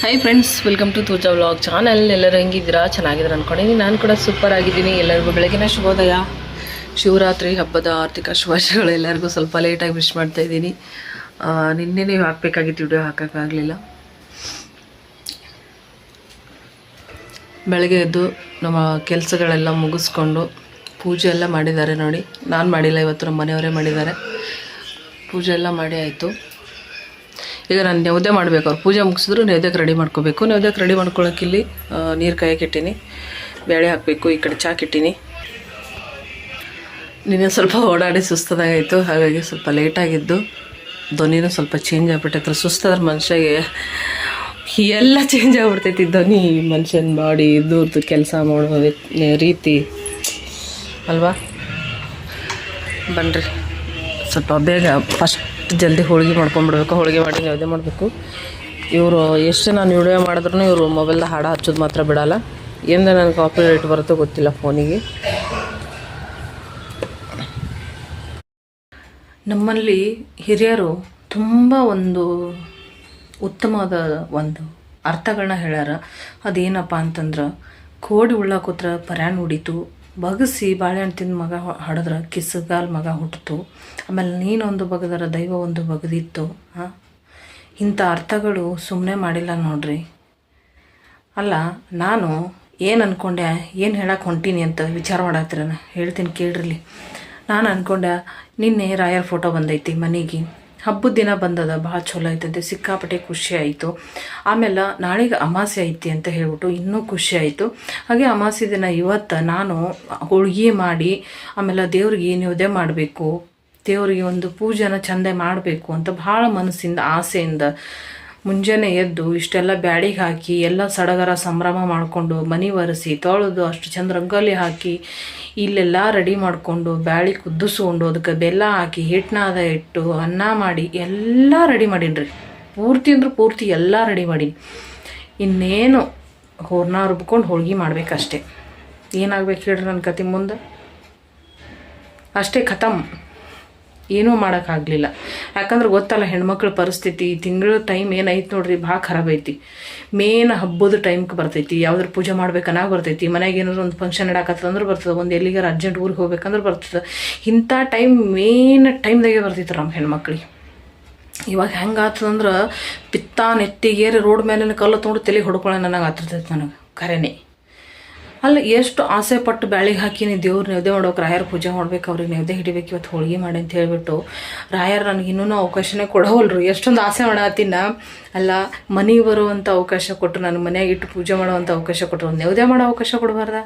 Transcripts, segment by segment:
Hi friends welcome to Tooja vlog channel ಎಲ್ಲರೂ ಹೆಂಗಿದ್ದೀರಾ? ಚೆನ್ನಾಗಿದ್ದೀರಾ ಅನ್ಕೊಂಡಿದ್ದೀನಿ. ನಾನು ಕೂಡ ಸೂಪರ್ ಆಗಿದ್ದೀನಿ. ಎಲ್ಲರಿಗೂ ಬೆಳಗಿನ ಶುಭೋದಯ. ಶಿವರಾತ್ರಿ ಹಬ್ಬದ ಆರ್ಥಿಕ ಶುಭಾಶಯಗಳು ಎಲ್ಲರಿಗೂ ಸ್ವಲ್ಪ ಲೇಟಾಗಿ ವಿಶ್ ಮಾಡ್ತಾ ಇದ್ದೀನಿ. ನೀವು ಹಾಕಬೇಕಾಗಿತ್ತು ವಿಡಿಯೋ ಹಾಕೋಕ್ಕಾಗಲಿಲ್ಲ. ಬೆಳಗ್ಗೆ ಎದ್ದು ನಮ್ಮ ಕೆಲಸಗಳೆಲ್ಲ ಮುಗಿಸ್ಕೊಂಡು ಪೂಜೆ ಎಲ್ಲ ಮಾಡಿದ್ದಾರೆ ನೋಡಿ. ನಾನು ಮಾಡಿಲ್ಲ, ಇವತ್ತು ನಮ್ಮ ಮನೆಯವರೇ ಮಾಡಿದ್ದಾರೆ. ಪೂಜೆ ಎಲ್ಲ ಮಾಡಿ ಆಯಿತು. ಈಗ ನಾನು ನೆವದೆ ಮಾಡಬೇಕು. ಅವ್ರು ಪೂಜೆ ಮುಗಿಸಿದ್ರು ನೆವದಕ್ಕೆ ರೆಡಿ ಮಾಡ್ಕೋಬೇಕು. ನೆವದಕ್ಕೆ ರೆಡಿ ಮಾಡ್ಕೊಳಕ್ಕೆ ಇಲ್ಲಿ ನೀರು ಕಾಯಕ್ಕೆ ಬೇಳೆ ಹಾಕಬೇಕು, ಈ ಕಡೆ ಚಾಕ್ ಇಟ್ಟೀನಿ ನಿನ್ನೆ ಸ್ವಲ್ಪ ಓಡಾಡಿ ಸುಸ್ತದಾಗಾಯಿತು. ಹಾಗಾಗಿ ಸ್ವಲ್ಪ ಲೇಟಾಗಿದ್ದು ಧ್ವನಿನೂ ಸ್ವಲ್ಪ ಚೇಂಜ್ ಆಗ್ಬಿಟ್ಟೈತೆ. ಸುಸ್ತಾದ್ರೆ ಮನುಷ್ಯಗೆ ಎಲ್ಲ ಚೇಂಜ್ ಆಗ್ಬಿಡ್ತೈತಿ. ಧ್ವನಿ ಮನುಷ್ಯನ ಬಾಡಿ ದೂರದ್ದು ಕೆಲಸ ಮಾಡೋ ರೀತಿ. ಅಲ್ವಾ? ಬನ್ನಿರಿ ಸ್ವಲ್ಪ ಬೇಗ ಫಸ್ಟ್ ಜಲ್ದಿ ಹೋಳಿಗೆ ಮಾಡ್ಕೊಂಡ್ಬಿಡ್ಬೇಕು ಹೋಳಿಗೆ ಮಾಡಿ ಯಾವುದೇ ಮಾಡಬೇಕು. ಇವರು ಎಷ್ಟು ನಾನು ವಿಡಿಯೋ ಮಾಡಿದ್ರು ಇವರು ಮೊಬೈಲ್ದ ಹಾಡು ಹಚ್ಚೋದು ಮಾತ್ರ ಬಿಡಲ್ಲ. ಎಂದ ನನಗೆ ಕಾಪಿ ರೈಟ್ ಬರುತ್ತೋ ಗೊತ್ತಿಲ್ಲ ಫೋನಿಗೆ. ನಮ್ಮಲ್ಲಿ ಹಿರಿಯರು ತುಂಬ ಒಂದು ಉತ್ತಮವಾದ ಒಂದು ಅರ್ಥಗಳನ್ನ ಹೇಳ್ಯಾರ. ಅದೇನಪ್ಪ ಅಂತಂದ್ರೆ, ಕೋಡಿ ಉಳ್ಳಾಕೋತ್ರ ಪರ್ಯಾಣ ಉಡಿತು ಬಗಸಿ ಬಾಳೆಹಣ್ಣು ತಿಂದು ಮಗ ಹಡಿದ್ರೆ, ಕಿಸಗಾಲ್ ಮಗ ಹುಟ್ಟಿತು ಆಮೇಲೆ ನೀನೊಂದು ಬಗದರ, ದೈವ ಒಂದು ಬಗದಿತ್ತು. ಹಾಂ ಇಂಥ ಅರ್ಥಗಳು ಸುಮ್ಮನೆ ಮಾಡಿಲ್ಲ ನೋಡ್ರಿ. ಅಲ್ಲ, ನಾನು ಏನು ಅಂದ್ಕೊಂಡೆ ಏನು ಹೇಳಕ್ಕೆ ಹೊಂಟೀನಿ ಅಂತ ವಿಚಾರ ಮಾಡತ್ತೀರ ಹೇಳ್ತೀನಿ ಕೇಳ್ರಿ ನಾನು ಅಂದ್ಕೊಂಡೆ ನಿನ್ನೆ ರಾಯರ್ ಫೋಟೋ ಬಂದೈತಿ ಮನೆಗೆ. ಹಬ್ಬದ ದಿನ ಬಂದದ ಭಾಳ ಚಲೋ ಐತಂತೆ ಸಿಕ್ಕಾಪಟ್ಟೆ ಖುಷಿ ಆಯಿತು. ಆಮೇಲೆ ನಾಳೆಗೆ ಅಮಾಸೆ ಐತಿ ಅಂತ ಹೇಳ್ಬಿಟ್ಟು ಇನ್ನೂ ಖುಷಿ ಆಯಿತು. ಹಾಗೆ ಅಮಾಸೆ ದಿನ ಇವತ್ತು ನಾನು ಹೋಳ್ಗೆ ಮಾಡಿ, ಆಮೇಲೆ ದೇವ್ರಿಗೆ ನೈವೇದ್ಯ ಮಾಡಬೇಕು, ದೇವರಿಗೆ ಒಂದು ಪೂಜೆನ ಚಂದ ಮಾಡಬೇಕು ಅಂತ ಭಾಳ ಮನಸ್ಸಿಂದ, ಆಸೆಯಿಂದ ಮುಂಜಾನೆ ಎದ್ದು ಇಷ್ಟೆಲ್ಲ ಬ್ಯಾಡಿಗೆ ಹಾಕಿ, ಎಲ್ಲ ಸಡಗರ ಸಂಭ್ರಮ ಮಾಡಿಕೊಂಡು ಮನೆ ಒರೆಸಿ, ತೊಳೆದು ಅಷ್ಟು ಚಂದ ರಂಗೋಲಿ ಹಾಕಿ ಇಲ್ಲೆಲ್ಲ ರೆಡಿ ಮಾಡಿಕೊಂಡು ಬ್ಯಾಳಿ ಕುದ್ದಿಸ್ಕೊಂಡು ಅದಕ್ಕೆ ಬೆಲ್ಲ ಹಾಕಿ ಹಿಟ್ಟನಾದ ಇಟ್ಟು ಅನ್ನ ಮಾಡಿ ಎಲ್ಲ ರೆಡಿ ಮಾಡೀನಿ ರೀ ಪೂರ್ತಿ ಅಂದ್ರೆ ಪೂರ್ತಿ ಎಲ್ಲ ರೆಡಿ ಮಾಡೀನಿ. ಇನ್ನೇನು ಹೂರ್ಣ ರುಬ್ಕೊಂಡು ಹೋಳ್ಗೆ ಮಾಡ್ಬೇಕಷ್ಟೆ. ಏನಾಗ್ಬೇಕು ಹೇಳ್ರಿ ನನ್ನ ಕತೆ ಮುಂದೆ? ಅಷ್ಟೇ ಖತಮ್. ಏನೂ ಮಾಡೋಕ್ಕಾಗಲಿಲ್ಲ ಯಾಕಂದ್ರೆ ಗೊತ್ತಲ್ಲ, ಹೆಣ್ಮಕ್ಳ ಪರಿಸ್ಥಿತಿ ತಿಂಗಳ ಟೈಮ್ ಏನೈತೆ ನೋಡ್ರಿ, ಭಾಳ ಐತಿ. ಮೇನ್ ಹಬ್ಬದ ಟೈಮ್ಗೆ ಬರ್ತೈತಿ ಯಾವ್ದಾರು ಪೂಜೆ ಮಾಡ್ಬೇಕನ್ನಾಗ ಬರ್ತೈತಿ ಮನೆಗೆ ಏನಾದ್ರು ಒಂದು ಫಂಕ್ಷನ್ ಇಡಾಕತ್ತಂದ್ರೆ ಬರ್ತದೆ, ಒಂದು ಎಲ್ಲಿಗಾರ ಅರ್ಜೆಂಟ್ ಊರಿಗೆ ಹೋಗ್ಬೇಕಂದ್ರೆ ಬರ್ತದೆ. ಇಂಥ ಟೈಮ್ ಮೇನ್ ಟೈಮ್ದಾಗೆ ಬರ್ತೈತೆ ನಮ್ಮ ಹೆಣ್ಮಕ್ಳಿಗೆ. ಇವಾಗ ಹೆಂಗೆ ಆತದಂದ್ರೆ ಪಿತ್ತ ನೆತ್ತಿಗೇರಿ ರೋಡ್ ಮೇಲಿನ ಕಲ್ಲು ತೊಗೊಂಡು ತಲೆ ಹೊಡ್ಕೊಳ್ಳೋ ನನಗೆ ಆತಿರ್ತೈತೆ ನನಗೆ, ಖರೇನೆ. ಅಲ್ಲ, ಎಷ್ಟು ಆಸೆ ಪಟ್ಟು ಬ್ಯಾಳಿಗೆ ಹಾಕಿನಿ ದೇವ್ರ ನೈವೇದ್ಯ ಮಾಡೋಕೆ ರಾಯರ ಪೂಜೆ ಮಾಡ್ಬೇಕು, ಅವ್ರಿಗೆ ನೈವೇದ್ಯ ಹಿಡಿಬೇಕು ಇವತ್ತು ಹೋಳಿಗೆ ಮಾಡಿ ಅಂತ ಹೇಳಿಬಿಟ್ಟು ರಾಯರ್ ನನಗೆ ಇನ್ನೂ ಅವಕಾಶನೇ ಕೊಡೋವಲ್ರು. ಎಷ್ಟೊಂದು ಆಸೆ ಮಾಡತ್ತೀನ ಅಲ್ಲ ಮನೆಗೆ ಬರುವಂಥ ಅವಕಾಶ ಕೊಟ್ಟರು ನಾನು ಮನ್ಯಾಗ ಇಟ್ಟು ಪೂಜೆ ಮಾಡುವಂಥ ಅವಕಾಶ ಕೊಟ್ಟರು ಒಂದು ನೈವೇದ್ಯ ಮಾಡೋ ಅವಕಾಶ ಕೊಡಬಾರ್ದ?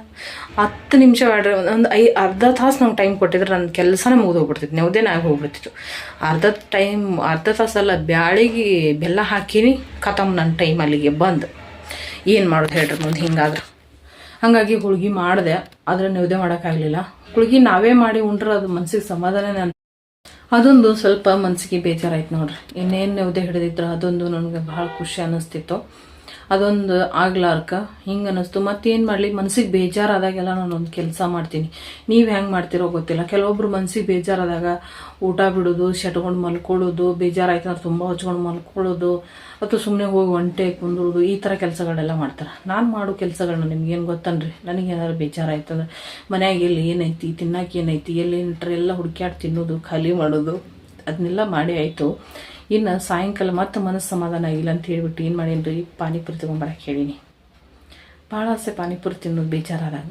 ಹತ್ತು ನಿಮಿಷ ಬ್ಯಾಡ್ರಿ ಒಂದು ಐ, ಅರ್ಧ ತಾಸು ನಂಗೆ ಟೈಮ್ ಕೊಟ್ಟಿದ್ರೆ ನನ್ನ ಕೆಲಸನೇ ಮುಗಿದು ಹೋಗ್ಬಿಡ್ತಿತ್ತು ನೈವೇದ್ಯನೇ ಆಗಿ ಹೋಗ್ಬಿಡ್ತಿತ್ತು. ಅರ್ಧ ಟೈಮ್, ಅರ್ಧ ತಾಸಲ್ಲ ಬ್ಯಾಳಿಗೆ ಬೆಲ್ಲ ಹಾಕಿನಿ, ಖತಮ್ ನನ್ನ ಟೈಮ್ ಅಲ್ಲಿಗೆ ಬಂದು. ಏನು ಮಾಡೋದು ಹೇಳ್ರಿ ಮುಂದೆ ಹಿಂಗಾದ್ರೆ? ಹಾಗಾಗಿ ಹುಳ್ಗಿ ಮಾಡಿದೆ, ಆದರೆ ನೈವೇದ್ಯ ಮಾಡೋಕ್ಕಾಗಲಿಲ್ಲ ಹುಳ್ಗಿ ನಾವೇ ಮಾಡಿ ಉಂಡ್ರೆ ಅದು ಮನ್ಸಿಗೆ ಸಮಾಧಾನ ಅಂತ ಅದೊಂದು ಸ್ವಲ್ಪ ಮನ್ಸಿಗೆ ಬೇಜಾರಾಯ್ತು ನೋಡ್ರಿ. ಇನ್ನೇನು ನೈವೇದ್ಯ ಹಿಡಿದಿದ್ರು ಅದೊಂದು ನನಗೆ ಭಾಳ ಖುಷಿ ಅನ್ನಿಸ್ತಿತ್ತು. ಅದೊಂದು ಆಗ್ಲಾರ್ಕ. ಹಿಂಗೆ ಅನ್ನಿಸ್ತು. ಮತ್ತೇನು ಮಾಡಲಿ? ಮನ್ಸಿಗೆ ಬೇಜಾರಾದಾಗೆಲ್ಲ ನಾನು ಒಂದು ಕೆಲಸ ಮಾಡ್ತೀನಿ. ನೀವು ಹೆಂಗೆ ಮಾಡ್ತಿರೋ ಗೊತ್ತಿಲ್ಲ. ಕೆಲವೊಬ್ರು ಮನ್ಸಿಗೆ ಬೇಜಾರಾದಾಗ ಊಟ ಬಿಡೋದು ಶೆಟ್ಕೊಂಡು ಮಲ್ಕೊಳ್ಳೋದು, ಬೇಜಾರಾಯ್ತು ಅಂದ್ರೆ ತುಂಬ ಹಚ್ಕೊಂಡು ಮಲ್ಕೊಳ್ಳೋದು, ಅಥವಾ ಸುಮ್ಮನೆ ಹೋಗಿ ಒಂಟೆ ಕುಂದ್ರೋದು, ಈ ಥರ ಕೆಲಸಗಳೆಲ್ಲ ಮಾಡ್ತಾರೆ. ನಾನು ಮಾಡೋ ಕೆಲಸಗಳನ್ನ ನಿಮ್ಗೇನು ಗೊತ್ತನ್ರಿ? ನನಗೇನಾದ್ರು ಬೇಜಾರಾಯ್ತು ಅಂದ್ರೆ ಮನ್ಯಾಗ ಎಲ್ಲಿ ಏನೈತಿ ತಿನ್ನಕ್ಕೆ ಏನೈತಿ, ಎಲ್ಲಿ ಏನಿಟ್ರೆ ಎಲ್ಲ ಹುಡುಕ್ಯಾಡ್ ತಿನ್ನೋದು, ಖಾಲಿ ಮಾಡೋದು, ಅದನ್ನೆಲ್ಲ ಮಾಡಿ ಆಯಿತು. ಇನ್ನು ಸಾಯಂಕಾಲ ಮತ್ತೆ ಮನಸ್ಸು ಸಮಾಧಾನ ಇಲ್ಲ ಅಂತ ಹೇಳ್ಬಿಟ್ಟು ಏನು ಮಾಡೀನಿ ರೀ ಪಾನಿಪುರಿ ತೊಗೊಂಬರಕ್ಕೆ ಹೇಳೀನಿ. ಭಾಳ ಆಸೆ ಪಾನಿಪುರಿ ತಿನ್ನೋದು ಬೇಜಾರಾದಾಗ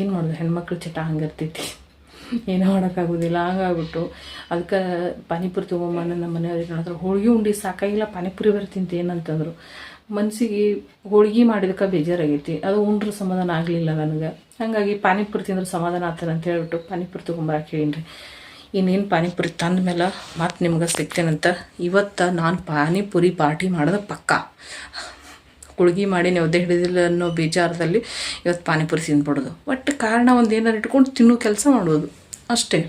ಏನು ಮಾಡೋದು? ಹೆಣ್ಮಕ್ಳು ಚಟ ಹಂಗಿರ್ತೈತಿ ಏನೂ ಮಾಡೋಕ್ಕಾಗೋದಿಲ್ಲ, ಹಂಗಾಗ್ಬಿಟ್ಟು ಅದಕ್ಕೆ ಪಾನಿಪುರಿ ತೊಗೊಂಬಂದು ನಮ್ಮ ಮನೆಯವ್ರಿಗೆ ನೋಡಿದ್ರು ಹೋಳಿಗೆ ಉಂಡಿ ಸಾಕಾಗಿಲ್ಲ, ಪಾನಿಪುರಿ ಬರ ತಿಂತ ಏನಂತಂದರು ಮನಸ್ಸಿಗೆ ಹೋಳಿಗೆ ಮಾಡಿದಕ್ಕೆ ಬೇಜಾರಾಗೈತಿ. ಅದು ಉಂಡ್ರೆ ಸಮಾಧಾನ ಆಗಲಿಲ್ಲ ನನಗೆ. ಹಾಗಾಗಿ ಪಾನಿಪುರಿ ತಿಂದ್ರೆ ಸಮಾಧಾನ ಆಗ್ತದೆ ಅಂತ ಹೇಳ್ಬಿಟ್ಟು ಪಾನಿಪುರಿ ತೊಗೊಂಬರಕ್ಕೆ ಹೇಳೀನಿ ರೀ ಇನ್ನೇನು ಪಾನಿಪುರಿ ತಂದ ಮೇಲೆ ಮತ್ತೆ ನಿಮ್ಗೆ ಸಿಗ್ತೇನಂತ ಇವತ್ತು ನಾನು ಪಾನಿಪುರಿ ಪಾರ್ಟಿ ಮಾಡೋದು ಪಕ್ಕ. ಗುಳ್ಗಿ ಮಾಡಿ ನೈವೇದ್ಯ ಹಿಡಿದಿಲ್ಲ ಅನ್ನೋ ಬೇಜಾರದಲ್ಲಿ ಇವತ್ತು ಪಾನಿಪುರಿ ತಿಂದ್ಬಿಡೋದು. ಒಟ್ಟು ಕಾರಣ ಒಂದು ಏನಾರು ಇಟ್ಕೊಂಡು ತಿನ್ನೋ ಕೆಲಸ ಮಾಡೋದು ಅಷ್ಟೇ.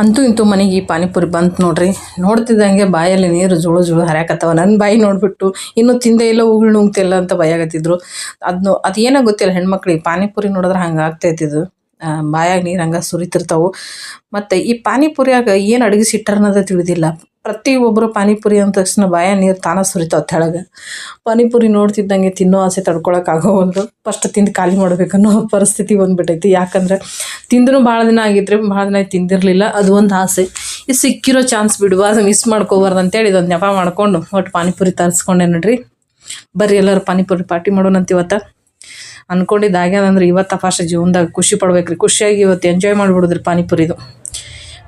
ಅಂತೂ ಇಂತೂ ಮನೆಗೆ ಈ ಪಾನಿಪುರಿ ಬಂತು ನೋಡ್ರಿ. ನೋಡ್ತಿದ್ದಂಗೆ ಬಾಯಲ್ಲಿ ನೀರು ಜುಳು ಜುಳು ಹರ್ಯಾಕತ್ತವ. ನನ್ನ ಬಾಯಿ ನೋಡಿಬಿಟ್ಟು ಇನ್ನೂ ತಿಂದೇ ಇಲ್ಲ, ಉಗುಳು ನುಂಗ್ತಿಲ್ಲ ಅಂತ ಭಯಾಗತ್ತಿದ್ರು ಅದನ್ನು ಅದು ಗೊತ್ತಿಲ್ಲ ಹೆಣ್ಮಕ್ಳಿಗೆ ಪಾನಿಪುರಿ ನೋಡಿದ್ರೆ ಹಂಗೆ ಆಗ್ತೈತಿದು ಬಾಯಾಗ ನೀರು ಹಂಗೆ ಸುರಿತಿರ್ತಾವೆ. ಮತ್ತು ಈ ಪಾನಿಪುರಿಯಾಗ ಏನು ಅಡುಗೆ ಅನ್ನೋದು ತಿಳಿದಿಲ್ಲ. ಪ್ರತಿಯೊಬ್ಬರು ಪಾನಿಪುರಿ ಅಂದ ತಕ್ಷಣ ಬಾಯ ನೀರು ತಾನ ಸುರಿತಾವ ತೆಳಗೆ. ಪಾನಿಪುರಿ ನೋಡ್ತಿದ್ದಂಗೆ ತಿನ್ನೋ ಆಸೆ ತಡ್ಕೊಳಕ್ಕಾಗೋವಲ್ದು ಫಸ್ಟ್ ತಿಂದು ಖಾಲಿ ಮಾಡಬೇಕನ್ನೋ ಪರಿಸ್ಥಿತಿ ಬಂದ್ಬಿಟ್ಟೈತಿ ಯಾಕಂದ್ರೆ ತಿಂದರೂ ಭಾಳ ದಿನ ಆಗಿದ್ರೆ ಭಾಳ ದಿನ ತಿಂದಿರಲಿಲ್ಲ. ಅದು ಒಂದು ಆಸೆ. ಈ ಸಿಕ್ಕಿರೋ ಚಾನ್ಸ್ ಬಿಡಬಾರ್ದು ಮಿಸ್ ಮಾಡ್ಕೋಬಾರ್ದು ಅಂತೇಳಿ ಇದೊಂದು ನೆಪ ಮಾಡ್ಕೊಂಡು ಒಟ್ಟು ಪಾನಿಪುರಿ ತರಿಸ್ಕೊಂಡೆ ನೋಡ್ರಿ. ಬರ್ರಿ ಎಲ್ಲರೂ ಪಾನಿಪುರಿ ಪಾರ್ಟಿ ಮಾಡೋಣಂತ ಇವತ್ತು ಅನ್ಕೊಂಡಿದ್ದು ಆಗ್ಯಾದಂದ್ರೆ ಇವತ್ತು ಫಸ್ಟ್ ಜೀವನದಾಗ ಖುಷಿ ಪಡ್ಬೇಕ್ರಿ. ಖುಷಿಯಾಗಿ ಇವತ್ತು ಎಂಜಾಯ್ ಮಾಡಿಬಿಡುದ್ರಿ ಪಾನಿಪುರಿದು.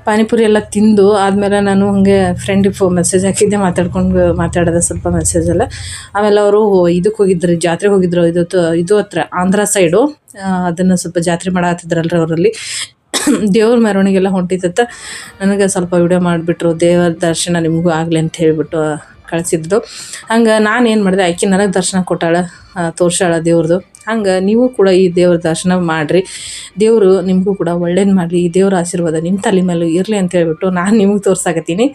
ಪಾನಿಪುರಿ ಎಲ್ಲ ತಿಂದು ಆದಮೇಲೆ ನಾನು ಹಾಗೆ ಫ್ರೆಂಡಿಗೆ ಫೋ ಮೆಸೇಜ್ ಹಾಕಿದ್ದೆ, ಮಾತಾಡ್ಕೊಂಡು ಮಾತಾಡಿದೆ ಸ್ವಲ್ಪ ಮೆಸೇಜೆಲ್ಲ ಆಮೇಲೆ ಅವರು ಇದಕ್ಕೆ ಹೋಗಿದ್ರು, ಜಾತ್ರೆಗೆ ಹೋಗಿದ್ರು, ಇದು ಇದು ಹತ್ರ ಆಂಧ್ರ ಸೈಡು ಅದನ್ನು ಸ್ವಲ್ಪ ಜಾತ್ರೆ ಮಾಡತ್ತಿದ್ರಲ್ರಿ ಅವರಲ್ಲಿ. ದೇವ್ರ ಮೆರವಣಿಗೆಲ್ಲ ಹೊಂಟಿತ್ತ ನನಗೆ ಸ್ವಲ್ಪ ವಿಡಿಯೋ ಮಾಡಿಬಿಟ್ರು, ದೇವರ ದರ್ಶನ ನಿಮಗೂ ಆಗಲಿ ಅಂತ ಹೇಳಿಬಿಟ್ಟು ಕಳಿಸಿದ್ರು ಹಂಗೆ ನಾನು ಏನು ಮಾಡಿದೆ, ಆಕೆ ನನಗೆ ದರ್ಶನ ಕೊಟ್ಟಾಳ ತೋರ್ಸಾಳ ದೇವ್ರದು. ಹಂಗೆ ನೀವು ಕೂಡ ಈ ದೇವ್ರ ದರ್ಶನ ಮಾಡಿರಿ. ದೇವರು ನಿಮಗೂ ಕೂಡ ಒಳ್ಳೇದು ಮಾಡಲಿ. ಈ ದೇವ್ರ ಆಶೀರ್ವಾದ ನಿಮ್ಮ ತಲೆ ಮೇಲೂ ಇರಲಿ ಅಂತ ಹೇಳ್ಬಿಟ್ಟು ನಾನು ನಿಮಗೆ ತೋರ್ಸಾಕತ್ತೀನಿ.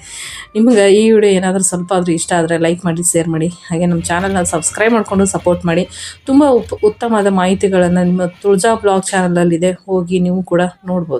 ನಿಮ್ಗೆ ಈ ವಿಡಿಯೋ ಏನಾದರೂ ಸ್ವಲ್ಪ ಆದರೂ ಇಷ್ಟ ಆದರೆ ಲೈಕ್ ಮಾಡಿ, ಶೇರ್ ಮಾಡಿ. ಹಾಗೆ ನಮ್ಮ ಚಾನಲ್ನ ಸಬ್ಸ್ಕ್ರೈಬ್ ಮಾಡಿಕೊಂಡು ಸಪೋರ್ಟ್ ಮಾಡಿ. ತುಂಬ ಉತ್ತಮವಾದ ಮಾಹಿತಿಗಳನ್ನು ನಿಮ್ಮ ತುಳಜಾ ಬ್ಲಾಗ್ ಚಾನಲಲ್ಲಿದೆ ಹೋಗಿ ನೀವು ಕೂಡ ನೋಡ್ಬೋದು.